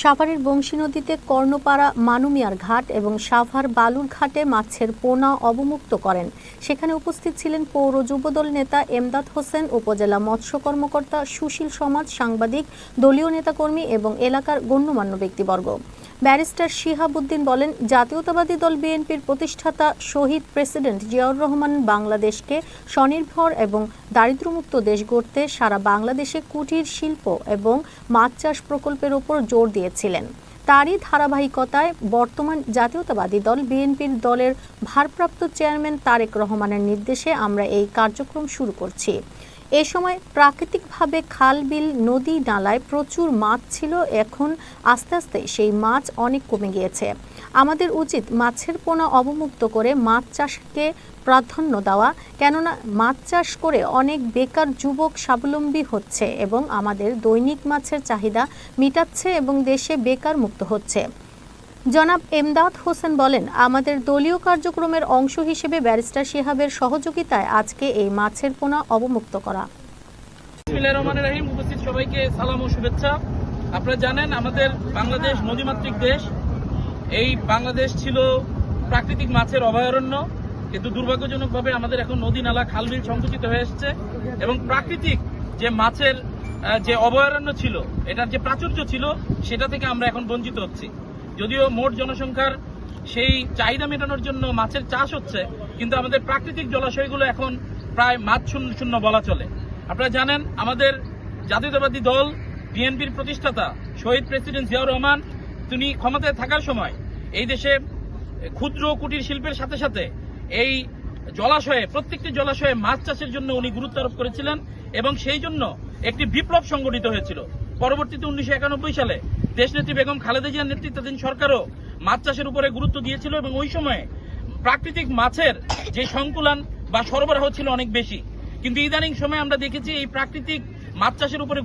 সাভারের বংশী নদীতে কর্ণপাড়া, মানুমিয়ার ঘাট এবং সাভার বালুর ঘাটে মাছের পোনা অবমুক্ত করেন। সেখানে উপস্থিত ছিলেন পৌর যুবদল নেতা এমদাদ হোসেন, উপজেলা মৎস্য কর্মকর্তা সুশীল সমাজ, সাংবাদিক, দলীয় নেতাকর্মী এবং এলাকার গণ্যমান্য ব্যক্তিবর্গ। ব্যারিস্টার শিহাবুদ্দিন বলেন, জাতীয়তাবাদী দল বিএনপির প্রতিষ্ঠাতা শহীদ প্রেসিডেন্ট জিয়াউর রহমান বাংলাদেশকে স্বনির্ভর এবং দারিদ্র্যমুক্ত দেশ গড়তে সারা বাংলাদেশে কুটির শিল্প এবং মাছ চাষ প্রকল্পের ওপর জোর দিয়েছিলেন তারই ধারাবাহিকতায় বর্তমান জাতীয়তাবাদী দল বিএনপির দলের ভারপ্রাপ্ত চেয়ারম্যান তারেক রহমানের নির্দেশে আমরা এই কার্যক্রম শুরু করছি। এ সময় প্রাকৃতিকভাবে খাল, বিল, নদী, নালায় প্রচুর মাছ ছিল। এখন আস্তে আস্তে সেই মাছ অনেক কমে গিয়েছে। আমাদের উচিত মাছের পোনা অবমুক্ত করে মাছ চাষকে প্রাধান্য দেওয়া, কেননা মাছ চাষ করে অনেক বেকার যুবক স্বাবলম্বী হচ্ছে এবং আমাদের দৈনিক মাছের চাহিদা মিটাচ্ছে এবং দেশে বেকার মুক্ত হচ্ছে। জনাব এমদাদ হোসেন বলেন, আমাদের দলীয় কার্যক্রমের অংশ হিসেবে ব্যারিস্টার শিহাবের সহযোগিতায় আজকে এই মাছের পোনা অবমুক্ত করা। উপস্থিত সবাইকে সালাম ও শুভেচ্ছা। আপনারা জানেন, আমাদের বাংলাদেশ নদীমাতৃক দেশ। এই বাংলাদেশ ছিল প্রাকৃতিক মাছের অভয়ারণ্য। কিন্তু দুর্ভাগ্যজনকভাবে আমাদের এখন নদী, নালা খালবিল সংকুচিত হয়ে এসছে। এবং প্রাকৃতিক যে মাছের যে অভয়ারণ্য ছিল, এটার যে প্রাচুর্য ছিল, সেটা থেকে আমরা এখন বঞ্চিত হচ্ছি। যদিও মোট জনসংখ্যার সেই চাহিদা মেটানোর জন্য মাছের চাষ হচ্ছে, কিন্তু আমাদের প্রাকৃতিক জলাশয়গুলো এখন প্রায় মাছ শূন্য শূন্য বলা চলে। আপনারা জানেন, আমাদের জাতীয়তাবাদী দল, বিএনপির প্রতিষ্ঠাতা শহীদ প্রেসিডেন্ট জিয়াউর রহমান, তিনি ক্ষমতায় থাকার সময় এই দেশে ক্ষুদ্র কুটির শিল্পের সাথে সাথে এই জলাশয়ে, প্রত্যেকটি জলাশয়ে মাছ চাষের জন্য উনি গুরুত্ব আরোপ করেছিলেন এবং সেই জন্য একটি বিপ্লব সংগঠিত হয়েছিল। পরবর্তীতে উনিশশো একানব্বই সালে দেশনেত্রী বেগম খালেদা জিয়ার নেতৃত্বাধীন সরকারও মাছ চাষের উপরে গুরুত্ব দিয়েছিল এবং ওই সময়ে প্রাকৃতিক মাছের যে সংকুলন বা সরবরাহ ছিল অনেক বেশি। কিন্তু ইদানিং সময়ে আমরা দেখেছি এই প্রাকৃতিক মাছ চাষের উপরে